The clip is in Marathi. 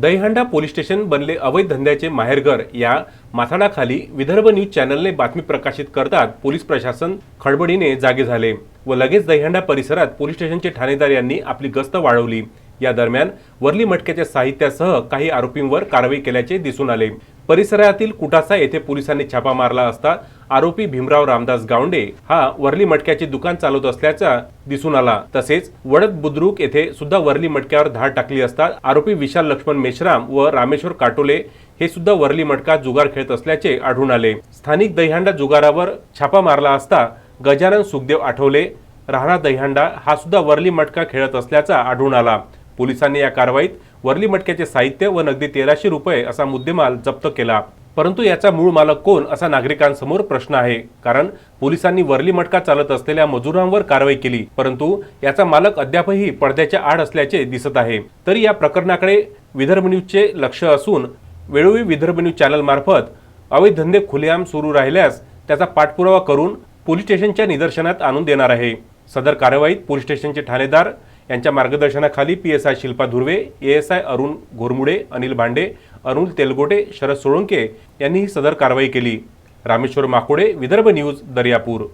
दहीहंडा पोलीस स्टेशन बनले अवैध धंद्याचे माहेरघर या माथाडाखाली विदर्भ न्यूज चॅनलने बातमी प्रकाशित करतात पोलीस प्रशासन खडबडीने जागे झाले व लगेच दहीहंडा परिसरात पोलीस स्टेशनचे ठाणेदार यांनी आपली गस्त वाढवली. या दरम्यान वरली मटक्याच्या साहित्यासह काही आरोपींवर कारवाई केल्याचे दिसून आले. परिसरातील कुटासा येथे पोलिसांनी छापा मारला असता आरोपी भीमराव रामदास गावंडे हा वरली मटक्याचे दुकान चालवत असल्याचा दिसून आला. तसेच वडद बुद्रुक येथे सुद्धा वरली मटक्यावर धाड टाकली असता आरोपी विशाल लक्ष्मण मेश्राम व रामेश्वर काटोले हे सुद्धा वरली मटका जुगार खेळत असल्याचे आढळून आले. स्थानिक दहीहंडा जुगारावर छापा मारला असता गजानन सुखदेव आठवले राहणार दहीहंडा हा सुद्धा वरली मटका खेळत असल्याचा आढळून आला. पोलिसांनी या कारवाईत वरली मटक्याचे साहित्य व नगदी तेराशे रुपये असा मुद्देमाल जप्त केला. परंतु याचा मूळ मालक कोण असा नागरिकांसमोर प्रश्न आहे. कारण पोलिसांनी वरली मटका चालत असलेल्या मजुरांवर कारवाई केली. परंतु याचा मालक अद्यापही पडद्याच्या आड असल्याचे दिसत आहे. तरी या प्रकरणाकडे विदर्भ न्यूजचे लक्ष असून वेळोवेळी विदर्भ न्यूज चॅनल मार्फत अवैध धंदे खुलेआम सुरू राहिल्यास त्याचा पाठपुरावा करून पोलीस स्टेशनच्या निदर्शनात आणून देणार आहे. सदर कारवाईत पोलीस स्टेशनचे ठाणेदार यांच्या मार्गदर्शनाखाली P S I Shilpa Dhurve A S I Arun Ghormude Anil Bhande Arun Telgote Sharad Solanke यांनी ही सदर कारवाई केली. रामेश्वर माकोडे विदर्भ न्यूज दर्यापूर.